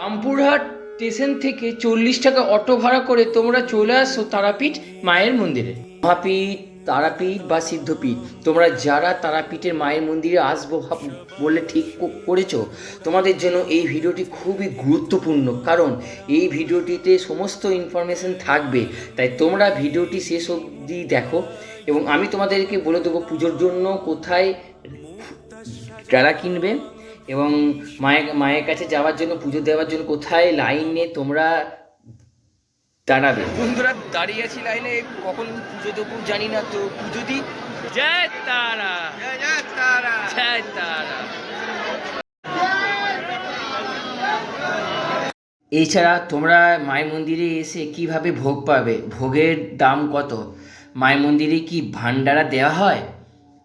Rampurhat station থেকে চল্লিশ টাকা অটো ভাড়া করে তোমরা চলে আসো তারাপীঠ মায়ের মন্দিরে। মহাপীঠ, তারাপীঠ বা সিদ্ধপীঠ। তোমরা যারা তারাপীঠের মায়ের মন্দিরে আসব বলে ঠিক করেছ, তোমাদের জন্য এই ভিডিওটি খুবই গুরুত্বপূর্ণ। কারণ এই ভিডিওটিতে সমস্ত ইনফরমেশন থাকবে। তাই তোমরা ভিডিওটি শেষ অবধি দেখো এবং আমি তোমাদেরকে বলে দেবো পুজোর জন্য কোথায় ডালা কিনবে। এবং মায়ের মায়ের কাছে যাওয়ার জন্য পুজো দেওয়ার জন্য কোথায় লাইনে তোমরা দাঁড়াবে? বন্ধুরা দাঁড়িয়ে আছি লাইনে। কখন পুজো দেবো জানি না তো পুজো দিই। জয় তারা। জয় তারা। এছাড়া তোমরা মায়ের মন্দিরে এসে কীভাবে ভোগ পাবে? ভোগের দাম কত? মায়ের মন্দিরে কি ভান্ডারা দেওয়া হয়?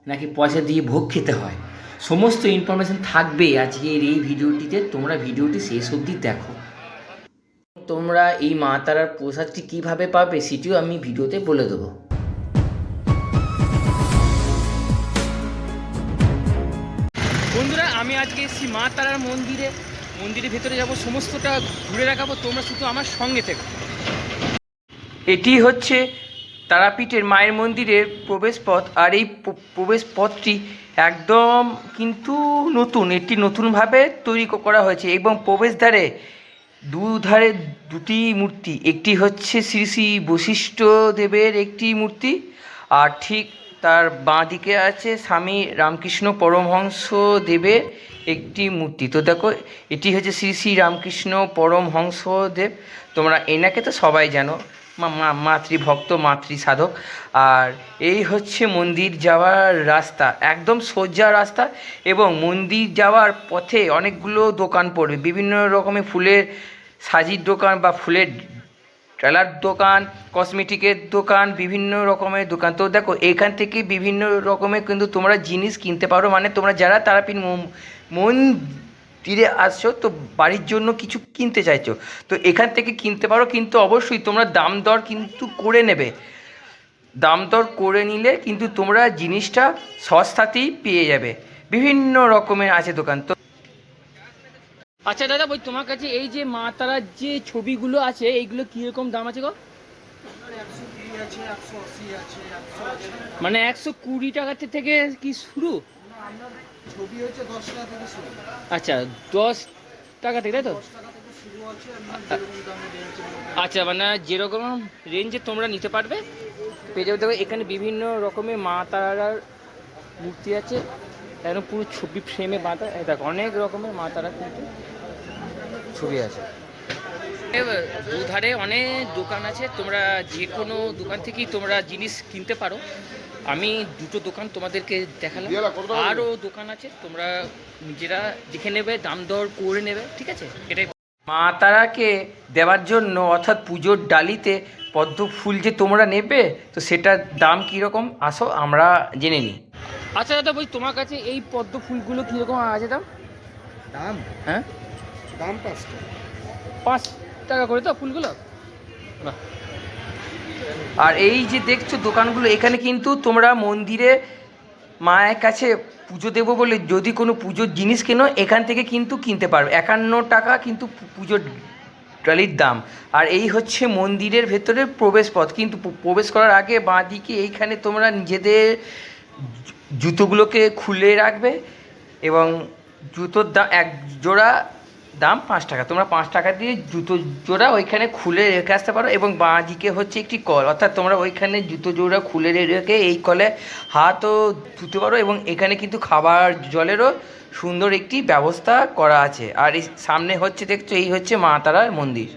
নাকি পয়সা দিয়ে ভোগ খেতে হয়? সমস্ত ইনফরমেশন থাকবে আজকের এই ভিডিওটিতে। তোমরা ভিডিওটি শেষ অবধি দেখো। তোমরা এই মা তারার প্রসাদটি কীভাবে পাবে সেটিও আমি ভিডিওতে বলে দেবো। বন্ধুরা আমি আজকে এসেছি মা তারার মন্দিরে। মন্দিরের ভেতরে যাব সমস্তটা ঘুরে রাখাবো তোমরা শুধু আমার সঙ্গে থেকো। এটি হচ্ছে তারাপীঠের মায়ের মন্দিরের প্রবেশ পথ আর এই প্রবেশ পথটি একদম কিন্তু নতুন এটি নতুনভাবে তৈরি করা হয়েছে এবং প্রবেশদ্বারে দুধারে দুটি মূর্তি, একটি হচ্ছে শ্রী শ্রী বশিষ্ঠ দেবের একটি মূর্তি আর ঠিক তার বাঁ দিকে আছে স্বামী রামকৃষ্ণ পরমহংস দেবের একটি মূর্তি। তো দেখো, এটি হচ্ছে শ্রী শ্রী রামকৃষ্ণ পরমহংস দেব তোমরা এনাকে তো সবাই জানো। মাতৃভক্ত মাতৃ সাধক আর এই হচ্ছে মন্দির যাওয়ার রাস্তা, একদম সোজা রাস্তা এবং মন্দির যাওয়ার পথে অনেকগুলো দোকান পড়বে। বিভিন্ন রকমের ফুলের সাজির দোকান বা ফুলের ট্রেলার দোকান, কসমেটিকের দোকান, বিভিন্ন রকমের দোকান। তো দেখো, এখান থেকে বিভিন্ন রকমের কিন্তু তোমরা জিনিস কিনতে পারো। মানে তোমরা যারা তারাপীঠ মন- মন্দিরে আসছো, তো বাড়ির জন্য কিছু কিনতে চাইছো। তো এখান থেকে কিনতে পারো, কিন্তু অবশ্যই তোমরা দাম দর কিন্তু করে নেবে। দাম দর করে নিলে কিন্তু তোমরা জিনিসটা সস্তাতেই পেয়ে যাবে। বিভিন্ন রকমের আছে দোকান, তো আচ্ছা দাদা বই তোমার কাছে এই যে মা তারার যে ছবিগুলো আছে, এইগুলো কীরকম দাম আছে গো? মানে একশো কুড়ি টাকা থেকে কি শুরু? ছবি হচ্ছে দশ টাকা থেকে শুরু। আচ্ছা দশ টাকা থেকে তাই তো? আচ্ছা মানে যেরকম রেঞ্জে তোমরা নিতে পারবে পেয়ে যাবে। দেখো এখানে বিভিন্ন রকমের মা তারার মূর্তি আছে। একদম পুরো ছবি ফ্রেমে বাঁধা। দেখো অনেক রকমের মা তারা কিন্তু ছবি আছে। এবার দুধারে অনেক দোকান আছে। তোমরা যে কোনো দোকান থেকেই তোমরা জিনিস কিনতে পারো। আমি দুটো দোকান তোমাদেরকে দেখালাম। আরও দোকান আছে তোমরা নিজেরা দেখে নেবে দাম দর করে নেবে ঠিক আছে? এটাই। মা তারাকে দেওয়ার জন্য অর্থাৎ পুজোর ডালিতে পদ্ম ফুল যে তোমরা নেবে তো সেটার দাম কীরকম? আসো আমরা জেনে নিই। আচ্ছা দাদা বলছি তোমার কাছে এই পদ্ম ফুলগুলো কীরকম আছে দাম? দাম? হ্যাঁ? দাম পাঁচ টাকা পাঁচ টাকা করে তো ফুলগুলো? বাহ। আর এই যে দেখছ দোকানগুলো, এখানে কিন্তু তোমরা মন্দিরে মায়ের কাছে পুজো দেবো বলে যদি কোনো পুজোর জিনিস কেনো, এখান থেকে কিন্তু কিনতে পারবে একান্ন টাকা কিন্তু পুজোর ট্রলির দাম। আর এই হচ্ছে মন্দিরের ভেতরের প্রবেশ পথ কিন্তু প্রবেশ করার আগে বাঁ দিকে এইখানে তোমরা নিজেদের জুতোগুলোকে খুলে রাখবে এবং জুতোর দাম এক জোড়া দাম পাঁচ টাকা। তোমরা পাঁচ টাকা দিয়ে জুতো জোড়া ওইখানে খুলে রেখে আসতে পারো এবং বাঁ দিকে হচ্ছে একটি কল। অর্থাৎ তোমরা ওইখানে জুতো জোড়া খুলে রেখে এই কলে হাতও ধুতে পারো এবং এখানে কিন্তু খাবার জলেরও সুন্দর একটি ব্যবস্থা করা আছে। আর এই সামনে হচ্ছে দেখছ, এই হচ্ছে মা তারার মন্দির।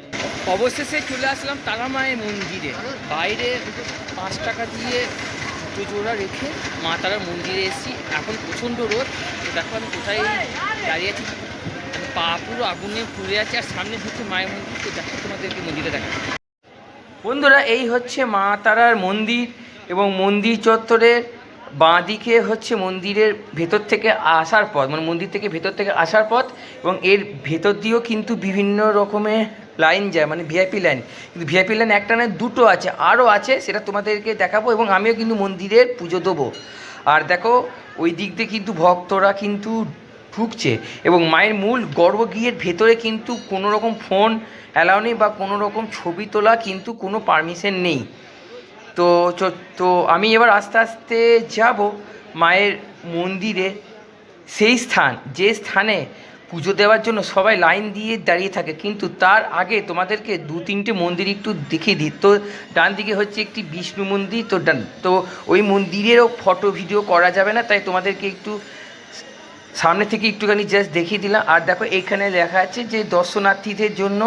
অবশেষে চলে আসলাম তারা মায়ের মন্দিরে। বাইরে পাঁচ টাকা দিয়ে জুতো জোড়া রেখে মা তারার মন্দিরে এসেছি। এখন প্রচণ্ড রোদ। দেখো আমি কোথায় দাঁড়িয়ে আছি। পা পুরো আগুনে পুড়ে আছে আর সামনে হচ্ছে মায়ের মন্দির। তো দেখো তোমাদেরকে মন্দিরে দেখা বন্ধুরা, এই হচ্ছে মা তারার মন্দির এবং মন্দির চত্বরের বাঁ দিকে হচ্ছে মন্দিরের ভেতর থেকে আসার পথ মানে মন্দির থেকে ভেতর থেকে আসার পথ এবং এর ভেতর দিয়েও কিন্তু বিভিন্ন রকমের লাইন যায় মানে ভিআইপি লাইন। কিন্তু ভিআইপি লাইন একটা নয় দুটো আছে, আরও আছে, সেটা তোমাদেরকে দেখাবো এবং আমিও কিন্তু মন্দিরের পুজো দেবো। আর দেখো, ওই দিক দিয়ে কিন্তু ভক্তরা কিন্তু ঢুকছে এবং মায়ের মূল গর্ভগৃহের ভেতরে কিন্তু কোনো রকম ফোন অ্যালাউ নেই বা কোনো রকম ছবি তোলা কিন্তু কোনো পারমিশন নেই। তো তো আমি এবার আস্তে আস্তে যাব মায়ের মন্দিরে। সেই স্থান, যে স্থানে পুজো দেওয়ার জন্য সবাই লাইন দিয়ে দাঁড়িয়ে থাকে, কিন্তু তার আগে তোমাদেরকে দু তিনটে মন্দির একটু দেখিয়ে দিই। তো ডান দিকে হচ্ছে একটি বিষ্ণু মন্দির, তো ডান, তো ওই মন্দিরেরও ফটো ভিডিও করা যাবে না, তাই তোমাদেরকে একটু সামনে থেকে একটুখানি জাস্ট দেখিয়ে দিলাম। আর দেখো, এইখানে লেখা আছে যে দর্শনার্থীদের জন্য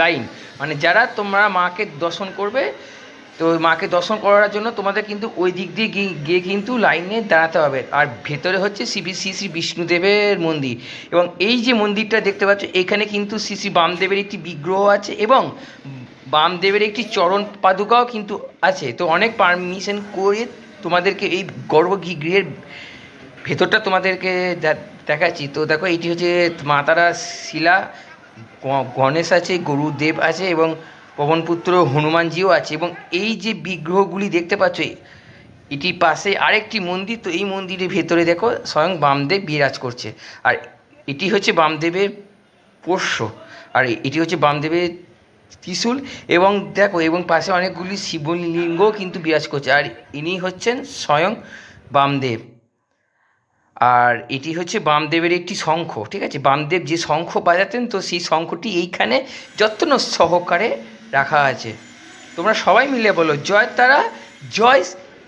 লাইন। মানে যারা তোমরা মাকে দর্শন করবে, তো মাকে দর্শন করার জন্য তোমাদের কিন্তু ওই দিক দিয়ে গিয়ে কিন্তু লাইনে দাঁড়াতে হবে। আর ভেতরে হচ্ছে শ্রী শ্রী শ্রী বিষ্ণুদেবের মন্দির। এবং এই যে মন্দিরটা দেখতে পাচ্ছ, এখানে কিন্তু শ্রী শ্রী বামদেবের একটি বিগ্রহ আছে এবং বামদেবের একটি চরণ পাদুকাও কিন্তু আছে। তো অনেক পারমিশন করে তোমাদেরকে এই গর্ভগৃহের ভেতরটা তোমাদেরকে দেখাচ্ছি। তো দেখো, এটি হচ্ছে মা তারা শিলা গণেশ আছে, গরুদেব আছে এবং পবনপুত্র হনুমানজিও আছে এবং এই যে বিগ্রহগুলি দেখতে পাচ্ছ এটির পাশে আরেকটি মন্দির। তো এই মন্দিরের ভেতরে দেখো, স্বয়ং বামদেব বিরাজ করছে। আর এটি হচ্ছে বামদেবের পোষ্য। আর এটি হচ্ছে বামদেবের ত্রিশূল এবং দেখো, এবং পাশে অনেকগুলি শিবলিঙ্গ কিন্তু বিরাজ করছে। আর ইনি হচ্ছেন স্বয়ং বামদেব। আর এটি হচ্ছে বামদেবের একটি শঙ্খ, ঠিক আছে? বামদেব যে শঙ্খ বাজাতেন, তো সেই শঙ্খটি এইখানে যত্ন সহকারে রাখা আছে। তোমরা সবাই মিলে বলো, জয় তারা, জয়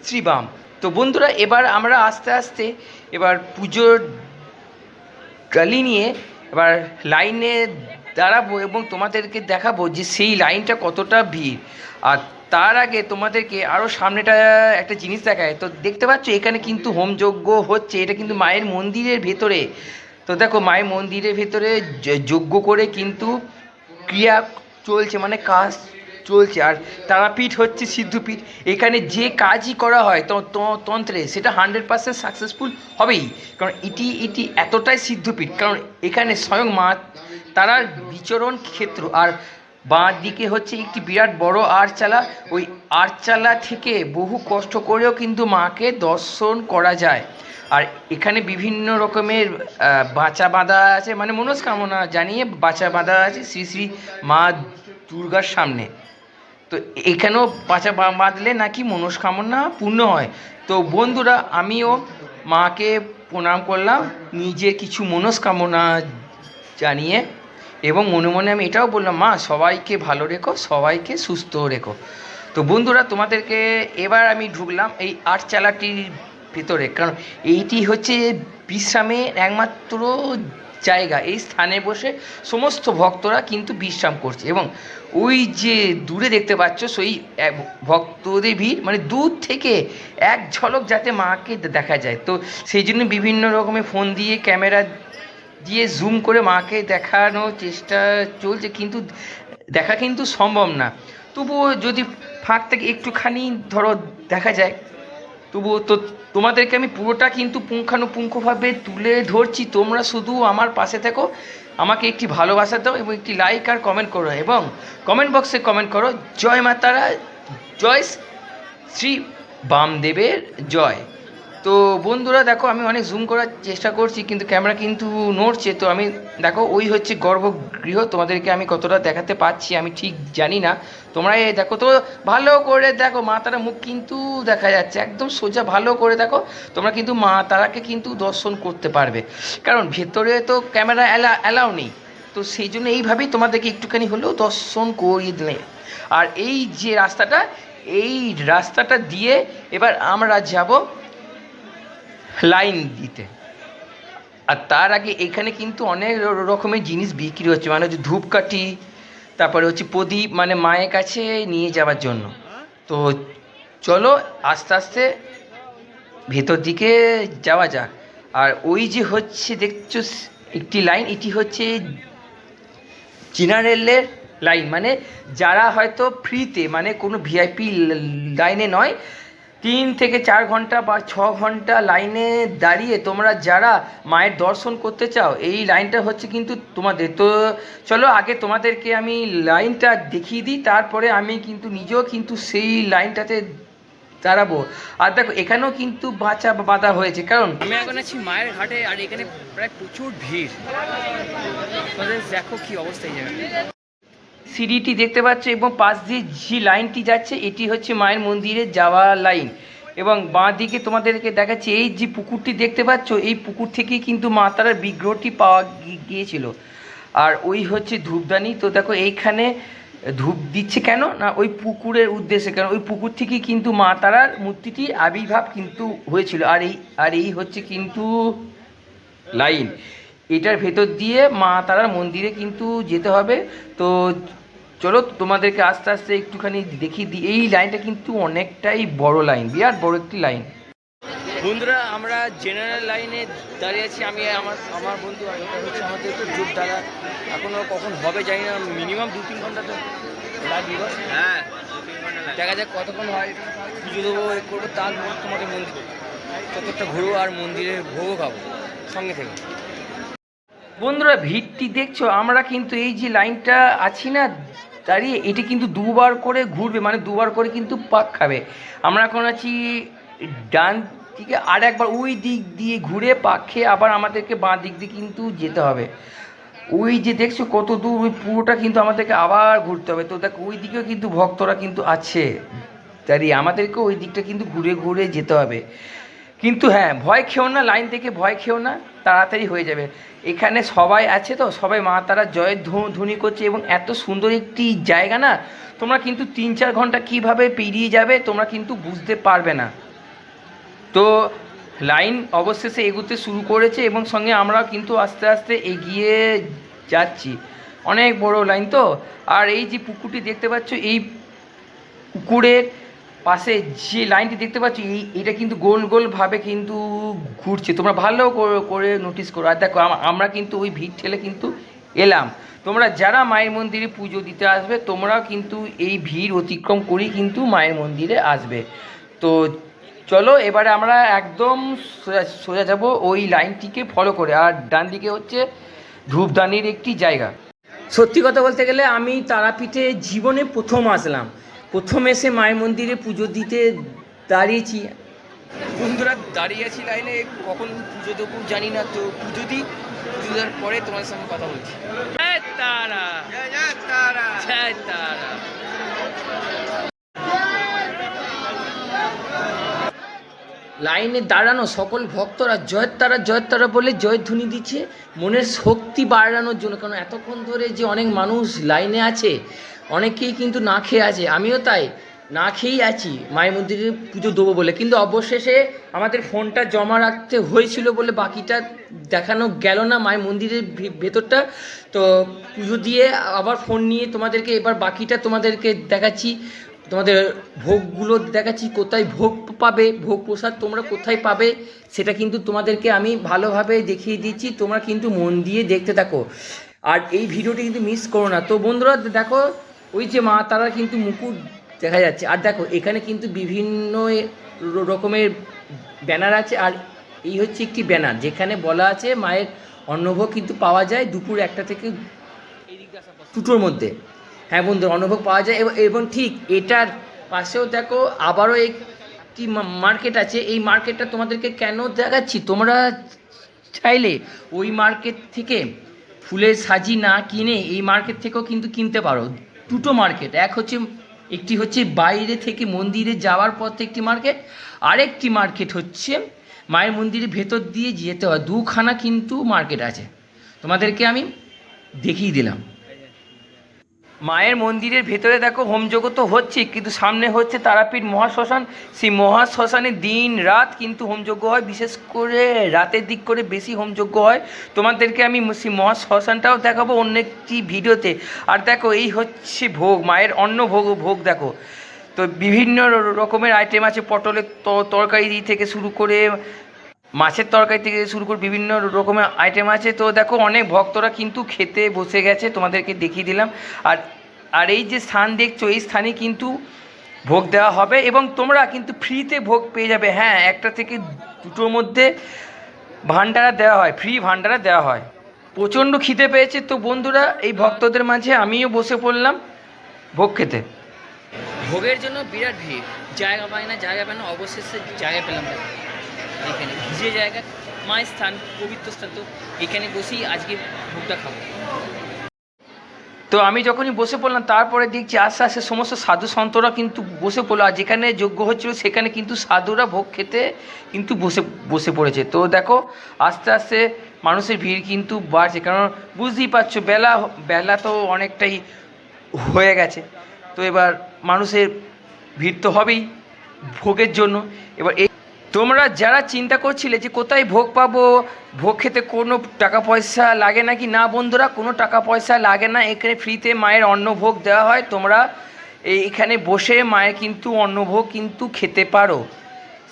শ্রীবাম। তো বন্ধুরা, এবার আমরা আস্তে আস্তে এবার পুজোর গালি নিয়ে এবার লাইনে দাঁড়াবো এবং তোমাদেরকে দেখাবো যে সেই লাইনটা কতটা ভিড়। আর তার আগে তোমাদেরকে আরও সামনেটা একটা জিনিস দেখায়। তো দেখতে পাচ্ছ, এখানে কিন্তু হোমযজ্ঞ হচ্ছে। এটা কিন্তু মায়ের মন্দিরের ভেতরে। তো দেখো, মায়ের মন্দিরের ভেতরে যজ্ঞ করে কিন্তু ক্রিয়া চলছে মানে কাজ চলছে। আর তারাপীঠ হচ্ছে সিদ্ধপীঠ। এখানে যে কাজই করা হয় তন্ত্রে, সেটা হান্ড্রেড পার্সেন্ট সাকসেসফুল হবেই। কারণ এটি এটি এতটাই সিদ্ধপীঠ। কারণ এখানে স্বয়ং মা, তারার বিচরণ ক্ষেত্র। আর বাঁ দিকে হচ্ছে একটি বিরাট বড় আরচালা ওই আরচালা থেকে বহু কষ্ট করেও কিন্তু মাকে দর্শন করা যায়। আর এখানে বিভিন্ন রকমের বাঁচা বাঁধা আছে মানে মনস্কামনা জানিয়ে বাঁচা বাঁধা আছে শ্রী শ্রী মা দুর্গার সামনে। তো এখানেও বাঁচা বাঁধলে নাকি মনস্কামনা পূর্ণ হয়। তো বন্ধুরা, আমিও মাকে প্রণাম করলাম। নিজের কিছু মনস্কামনা জানিয়ে এবং মনে মনে আমি এটাও বললাম, মা, সবাইকে ভালো রেখো, সবাইকে সুস্থ রেখো। তো বন্ধুরা, তোমাদেরকে এবার আমি ঢুকলাম এই আটচালাটির ভিতরে, কারণ এইটি হচ্ছে বিশ্রামের একমাত্র জায়গা। এই স্থানে বসে সমস্ত ভক্তরা কিন্তু বিশ্রাম করছে এবং ওই যে দূরে দেখতে পাচ্ছ, সেই ভক্তদের ভিড় মানে দূর থেকে এক ঝলক যাতে মাকে দেখা যায়। তো সেই জন্য বিভিন্ন রকমের ফোন দিয়ে ক্যামেরা দিয়ে জুম করে মাকে দেখানোর চেষ্টা চলছে, কিন্তু দেখা কিন্তু সম্ভব না। তবুও যদি ফাঁক থেকে একটুখানি ধরো দেখা যায়, তবুও তো তোমাদেরকে আমি পুরোটা কিন্তু পুঙ্খানুপুঙ্খভাবে তুলে ধরছি। তোমরা শুধু আমার পাশে থেকো, আমাকে একটি ভালোবাসা দাও এবং একটি লাইক আর কমেন্ট করো এবং কমেন্ট বক্সে কমেন্ট করো, জয় মাতারা, জয় শ্রী বামদেবের জয়। তো বন্ধুরা দেখো, আমি অনেক জুম করার চেষ্টা করছি, কিন্তু ক্যামেরা কিন্তু নড়ছে, তো আমি দেখো, ওই হচ্ছে গর্ভগৃহ, তোমাদেরকে আমি কতটা দেখাতে পাচ্ছি, আমি ঠিক জানি না। তোমরা এই দেখো, তো ভালো করে দেখো মা তারা মুখ কিন্তু দেখা যাচ্ছে, একদম সোজা ভালো করে দেখো, তোমরা কিন্তু মা তারাকে কিন্তু দর্শন করতে পারবে। কারণ ভেতরে তো ক্যামেরা অ্যালা অ্যালাউ নেই, তো সেই জন্য এইভাবেই তোমাদেরকে একটুখানি হলেও দর্শন করিয়ে দিলে। আর এই যে রাস্তাটা, এই রাস্তাটা দিয়ে এবার আমরা যাব লাইন দিতে। আর তার আগে এখানে কিন্তু অনেক রকমের জিনিস বিক্রি হচ্ছে। মানে হচ্ছে ধূপকাঠি, তারপরে হচ্ছে প্রদীপ মানে মায়ের কাছে নিয়ে যাওয়ার জন্য। তো চলো আস্তে আস্তে ভেতর দিকে যাওয়া যাক। আর ওই যে হচ্ছে দেখছ একটি লাইন এটি হচ্ছে জেনারেলের লাইন মানে যারা হয়তো ফ্রিতে মানে কোনো ভিআইপি লাইনে নয় তিন থেকে চার ঘণ্টা বা ছ ঘণ্টা লাইনে দাঁড়িয়ে তোমরা যারা মায়ের দর্শন করতে চাও, এই লাইনটা হচ্ছে কিন্তু তোমাদের। তো চলো আগে তোমাদেরকে আমি লাইনটা দেখিয়ে দিই, তারপরে আমি কিন্তু নিজেও কিন্তু সেই লাইনটাতে দাঁড়াবো। আর দেখো, এখানেও কিন্তু বাঁচা বাঁধা হয়েছে, কারণ আমি এখন আছি মায়ের ঘাটে, আর এখানে প্রায় প্রচুর ভিড়। দেখো কি অবস্থা সিঁড়িটি দেখতে পাচ্ছ এবং পাশ দিয়ে যে লাইনটি যাচ্ছে, এটি হচ্ছে মায়ের মন্দিরে যাওয়া লাইন। এবং বাঁ দিকে তোমাদেরকে দেখাচ্ছি, এই যে পুকুরটি দেখতে পাচ্ছ, এই পুকুর থেকেই কিন্তু মা তারার বিগ্রহটি পাওয়া গিয়েছিল। আর ওই হচ্ছে ধূপদানি। তো দেখো, এইখানে ধূপ দিচ্ছে কেন? না, ওই পুকুরের উদ্দেশ্যে। কেন ওই পুকুর থেকেই কিন্তু মা তারার মূর্তিটি আবির্ভাব কিন্তু হয়েছিল। আর এই আর এই হচ্ছে কিন্তু লাইন। এটার ভেতর দিয়ে মা তারার মন্দিরে কিন্তু যেতে হবে। তো চলো তোমাদেরকে আস্তে আস্তে একটুখানি দেখিয়ে দিই। এই লাইনটা কিন্তু অনেকটাই বড় লাইন বিরাট বড় একটি লাইন। বন্ধুরা আমরা জেনারেল লাইনে দাঁড়িয়ে আছি। আমি আমার আমার বন্ধু আর এটা হচ্ছে আমাদের তো জোর দ্বারা এখনও কখন হবে জানি না মিনিমাম দু তিন ঘণ্টা তো লাগবে। হ্যাঁ দেখা যাক কতক্ষণ হয়। পুজো দেবো এ করব তারপর তোমাদের মন্দির ততটা ঘুরবো আর মন্দিরের ভোগও খাব সঙ্গে থেকে। বন্ধুরা ভিড়টি দেখছ আমরা কিন্তু এই যে লাইনটা আছি না দাঁড়িয়ে এটি কিন্তু দুবার করে ঘুরবে মানে দুবার করে কিন্তু পাক খাবে। আমরা এখন আছি ডান দিকে, আর একবার ওই দিক দিয়ে ঘুরে পাক খেয়ে আবার আমাদেরকে বাঁ দিক দিয়ে কিন্তু যেতে হবে। ওই যে দেখছ কত দূর, ওই পুরোটা কিন্তু আমাদেরকে আবার ঘুরতে হবে। তো দেখ, ওই দিকেও কিন্তু ভক্তরা কিন্তু আছে। দাঁড়িয়ে আমাদেরকে ওই দিকটা কিন্তু ঘুরে ঘুরে যেতে হবে। কিন্তু হ্যাঁ ভয় খেও না, লাইন থেকে ভয় খেও না, তাড়াতাড়ি হয়ে যাবে। এখানে সবাই আছে তো, সবাই মা তারা জয়ের ধ্বনি করছে এবং এত সুন্দর একটি জায়গা না, তোমরা কিন্তু তিন চার ঘণ্টা কীভাবে পেরিয়ে যাবে তোমরা কিন্তু বুঝতে পারবে না। তো লাইন অবশেষে এগুতে শুরু করেছে এবং সঙ্গে আমরাও কিন্তু আস্তে আস্তে এগিয়ে যাচ্ছি। অনেক বড় লাইন তো, আর এই যে পুকুরটি দেখতে পাচ্ছ, এই পুকুরের পাশে যে লাইনটি দেখতে পাচ্ছ, এই এটা কিন্তু গোল গোলভাবে কিন্তু ঘুরছে। তোমরা ভালো করে- নোটিস করো। আর দেখো আমরা কিন্তু ওই ভিড় ঠেলে কিন্তু এলাম। তোমরা যারা মায়ের মন্দিরে পুজো দিতে আসবে, তোমরাও কিন্তু এই ভিড় অতিক্রম করেই কিন্তু মায়ের মন্দিরে আসবে। তো চলো, এবারে আমরা একদম সোজা যাব ওই লাইনটিকে ফলো করে। আর ডান দিকে হচ্ছে ধূপদানির একটি জায়গা। সত্যি কথা বলতে গেলে আমি তারাপীঠে জীবনে প্রথম আসলাম। প্রথম এসে মায়ের মন্দিরে পুজো দিতে দাঁড়িয়েছি। বন্ধুরা দাঁড়িয়ে আছি লাইনে। কখন পুজো দেবো জানি না তো পুজো দিই। পুজো দেওয়ার পরে তোমার সঙ্গে কথা বলছি। জয় তারা। জয় তারা। লাইনে দাঁড়ানো সকল ভক্তরা জয় তারা জয় তারা বলে জয়ধ্বনি দিচ্ছে। মনের শক্তি বাড়ানোর জন্য কারণ এতক্ষণ ধরে যে অনেক মানুষ লাইনে আছে অনেকেই কিন্তু না খেয়ে আছে, আমিও তাই। না খেয়েই আছি, মায়ের মন্দিরে পুজো দেবো বলে। কিন্তু অবশেষে আমাদের ফোনটা জমা রাখতে হয়েছিল বলে বাকিটা দেখানো গেল না মায়ের মন্দিরের ভেতরটা। তো পুজো দিয়ে আবার ফোন নিয়ে তোমাদেরকে এবার বাকিটা তোমাদেরকে দেখাচ্ছি। তোমাদের ভোগগুলো দেখাচ্ছি, কোথায় ভোগ পাবে, ভোগ প্রসাদ তোমরা কোথায় পাবে, সেটা কিন্তু তোমাদেরকে আমি ভালোভাবে দেখিয়ে দিচ্ছি। তোমরা কিন্তু মন দিয়ে দেখতে থাকো। আর এই ভিডিওটি কিন্তু মিস করো না। তো বন্ধুরা, দেখো ওই যে মা তারা কিন্তু মুকুট দেখা যাচ্ছে। আর দেখো, এখানে কিন্তু বিভিন্ন রকমের ব্যানার আছে, আর এই হচ্ছে একটি ব্যানার যেখানে বলা আছে মায়ের অন্নভোগ কিন্তু পাওয়া যায় দুপুর একটা থেকে দুটোর মধ্যে। হ্যাঁ বন্ধু অনুভব পাওয়া যায় এবং- এবং ঠিক এটার পাশেও দেখো আবারও একটি মার্কেট আছে। এই মার্কেটটা তোমাদেরকে কেন দেখাচ্ছি? তোমরা চাইলে ওই মার্কেট থেকে ফুলের সাজি না কিনে এই মার্কেট থেকেও কিন্তু কিনতে পারো। দুটো মার্কেট এক হচ্ছে, একটি হচ্ছে বাইরে থেকে মন্দিরে যাওয়ার পথে একটি মার্কেট আরেকটি মার্কেট হচ্ছে মায়ের মন্দিরের ভেতর দিয়ে যেতে হয়। দুখানা কিন্তু মার্কেট আছে। তোমাদেরকে আমি দেখিয়ে দিলাম। মায়ের মন্দিরের ভেতরে দেখো হোমযজ্ঞ তো হচ্ছে কিন্তু সামনে হচ্ছে তারাপীঠ মহাশ্মশান। সেই মহাশ্মশানে দিন রাত কিন্তু হোমযজ্ঞ হয়, বিশেষ করে রাতের দিক করে বেশি হোমযজ্ঞ হয়। তোমাদেরকে আমি সেই মহাশ্মশানটাও দেখাবো অন্য একটি ভিডিওতে। আর দেখো, এই হচ্ছে ভোগ, মায়ের অন্ন ভোগ ভোগ দেখো। তো বিভিন্ন রকমের আইটেম আছে, পটলের তরকারি থেকে শুরু করে মাছের তরকারি থেকে শুরু করে বিভিন্ন রকমের আইটেম আছে। তো দেখো, অনেক ভক্তরা কিন্তু খেতে বসে গেছে, তোমাদেরকে দেখিয়ে দিলাম। আর আর এই যে স্থান দেখছ, এই স্থানে কিন্তু ভোগ দেওয়া হবে এবং তোমরা কিন্তু ফ্রিতে ভোগ পেয়ে যাবে। হ্যাঁ একটা থেকে দুটোর মধ্যে ভান্ডারা দেওয়া হয় ফ্রি ভান্ডারা দেওয়া হয়। প্রচণ্ড খিদে পেয়েছে। তো বন্ধুরা, এই ভক্তদের মাঝে আমিও বসে পড়লাম ভোগ খেতে। ভোগের জন্য বিরাট ভিড়। জায়গা পায় না, জায়গা পায় না, অবশেষে জায়গা পেলাম। এখানে। যে জায়গা মায়ের স্থান, পবিত্র স্থান, তো এখানে বসেই আজকে ভোগটা খাব। তো আমি যখনই বসে পড়লাম, তারপরে দেখছি আস্তে আস্তে সমস্ত সাধু সন্তরা কিন্তু বসে পড়ল, আর যেখানে যোগ্য হচ্ছিল, সেখানে কিন্তু সাধুরা ভোগ খেতে কিন্তু বসে বসে পড়েছে। তো দেখো, আস্তে আস্তে মানুষের ভিড় কিন্তু বাড়ছে, কারণ বুঝতেই পারছ, বেলা বেলা তো অনেকটাই হয়ে গেছে। তো এবার মানুষের ভিড় তো হবেই ভোগের জন্য। এবার এই তোমরা যারা চিন্তা করছিলে যে কোথায় ভোগ পাবো, ভোগ খেতে কোনো টাকা পয়সা লাগে নাকি না বন্ধুরা, কোনো টাকা পয়সা লাগে না। এখানে ফ্রিতে মায়ের অন্নভোগ দেওয়া হয়। তোমরা এই- এখানে বসে মায়ের কিন্তু অন্নভোগ কিন্তু খেতে পারো।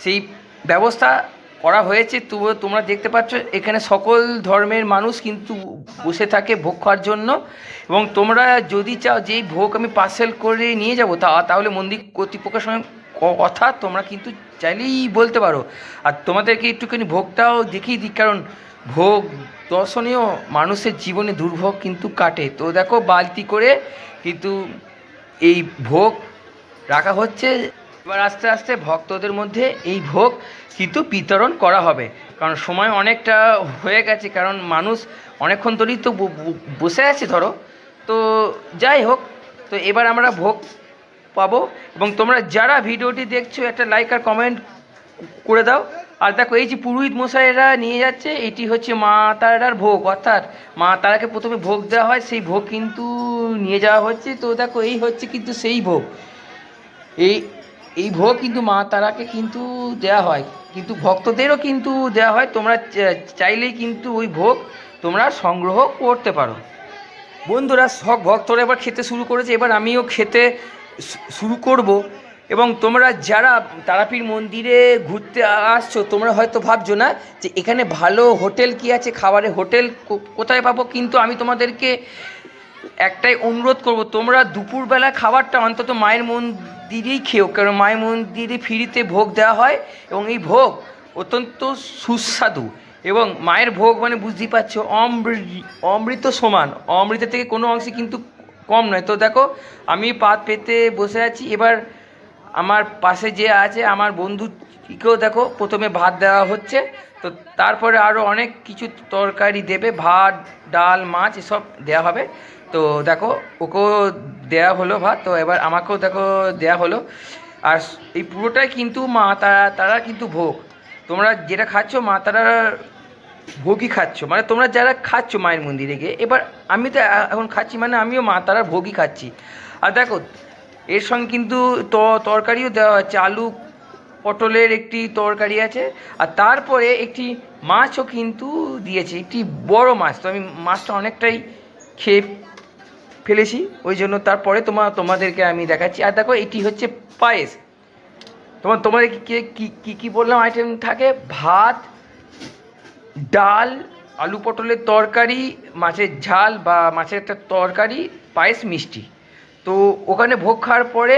সেই ব্যবস্থা করা হয়েছে। তবুও তোমরা দেখতে পাচ্ছ, এখানে সকল ধর্মের মানুষ কিন্তু বসে থাকে ভোগ খাওয়ার জন্য। এবং তোমরা যদি চাও যে ভোগ আমি পার্সেল করে নিয়ে যাব, তা, তাহলে মন্দির কর্তৃপক্ষের সঙ্গে ক- কথা তোমরা কিন্তু চাইলেই বলতে পারো। আর তোমাদেরকে একটুখানি ভোগটাও দেখিয়ে দিই, কারণ ভোগ দর্শনীয় মানুষের জীবনে দুর্ভোগ কিন্তু কাটে। তো দেখো, বালতি করে কিন্তু এই ভোগ রাখা হচ্ছে। এবার আস্তে আস্তে ভক্তদের মধ্যে এই ভোগ কিন্তু বিতরণ করা হবে। কারণ সময় অনেকটা হয়ে গেছে, কারণ মানুষ অনেকক্ষণ ধরেই তো বসে আছে, ধরো। তো যাই হোক, তো এবার আমরা ভোগ পাবো। এবং তোমরা যারা ভিডিওটি দেখছ, একটা লাইক আর কমেন্ট করে দাও। আর দেখো, এই যে পুরোহিত মশাইরা নিয়ে যাচ্ছে, এটি হচ্ছে মা তারার ভোগ। অর্থাৎ মা তারাকে প্রথমে ভোগ দেওয়া হয়, সেই ভোগ কিন্তু নিয়ে যাওয়া হচ্ছে। তো দেখো, এই হচ্ছে কিন্তু সেই ভোগ। এই এই ভোগ কিন্তু মা তারাকে কিন্তু দেওয়া হয়। কিন্তু ভক্তদেরও কিন্তু দেওয়া হয়। তোমরা চাইলেই কিন্তু ওই ভোগ তোমরা সংগ্রহ করতে পারো। বন্ধুরা, সব ভক্তরা এবার খেতে শুরু করেছে। এবার আমিও খেতে শুরু করব এবং তোমরা যারা তারাপীঠ মন্দিরে ঘুরতে আসছো, তোমরা হয়তো ভাবছ না যে এখানে ভালো হোটেল কি আছে খাবারের হোটেল কোথায় পাবো? কিন্তু আমি তোমাদেরকে একটাই অনুরোধ করব, তোমরা দুপুরবেলা খাবারটা অন্তত মায়ের মন্দিরেই খেও, কারণ মায়ের মন্দিরে ফ্রিতে ভোগ দেওয়া হয় এবং এই ভোগ অত্যন্ত সুস্বাদু এবং মায়ের ভোগ মানে বুঝতেই পারছ অমৃ- অমৃত সমান, অমৃতের থেকে কোনো অংশে কিন্তু কম নয়। তো দেখো, আমি পাত পেতে বসে আছি। এবার আমার পাশে যে আছে, আমার বন্ধুকেও দেখো, প্রথমে ভাত দেওয়া হচ্ছে। তো তারপরে আরও অনেক কিছু তরকারি দেবে, ভাত, ডাল, মাছ, এসব দেওয়া হবে। তো দেখো, ওকেও দেওয়া হলো ভাত। তো এবার আমাকেও দেখো দেওয়া হলো। আর এই পুরোটাই কিন্তু মা, তারা তারা কিন্তু ভোগ। তোমরা যেটা খাচ্ছ, মা, তারা ভোগই খাচ্ছ। মানে তোমরা যারা খাচ্ছ মায়ের মন্দিরে গিয়ে, এবার আমি তো এখন খাচ্ছি মানে আমিও মা তারার ভোগই খাচ্ছি। আর দেখো, এর সঙ্গে কিন্তু ত- তরকারিও দেওয়া হচ্ছে। আলু, পটলের একটি তরকারি আছে, আর তারপরে একটি মাছও কিন্তু দিয়েছে। একটি বড় মাছ। তো আমি মাছটা অনেকটাই খেয়ে ফেলেছি, ওই জন্য তারপরে তোমার তোমাদেরকে আমি দেখাচ্ছি। আর দেখো, এটি হচ্ছে পায়েস। তোমার তোমাদের কি কি বললাম আইটেম থাকে? ভাত ডাল, আলু পটলের তরকারি, মাছের ঝাল বা মাছের একটা তরকারি, পায়েস, মিষ্টি। তো ওখানে ভোগ খাওয়ার পরে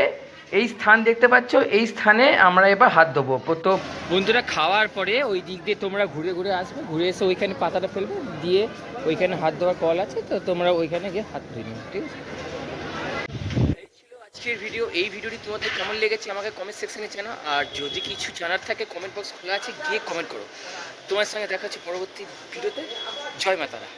এই স্থান দেখতে পাচ্ছ, এই স্থানে আমরা এবার হাত দেবো তো বন্ধুরা খাওয়ার পরে ওই দিক দিয়ে তোমরা ঘুরে ঘুরে আসবে, ঘুরে এসে ওইখানে পাতাটা ফেলবে, দিয়ে ওইখানে হাত দেওয়ার কল আছে, তো তোমরা ওইখানে গিয়ে হাত ধুয়ে নিও, ঠিক আছে? আজকের ভিডিও এই ভিডিওটি তোমাদের কেমন লেগেছে আমাকে কমেন্ট সেকশনে জানা আর যদি কিছু জানার থাকে কমেন্ট বক্স খোলা আছে, গিয়ে কমেন্ট করো। তোমার সঙ্গে দেখা হচ্ছে পরবর্তী ভিডিওতে জয় মাতারা।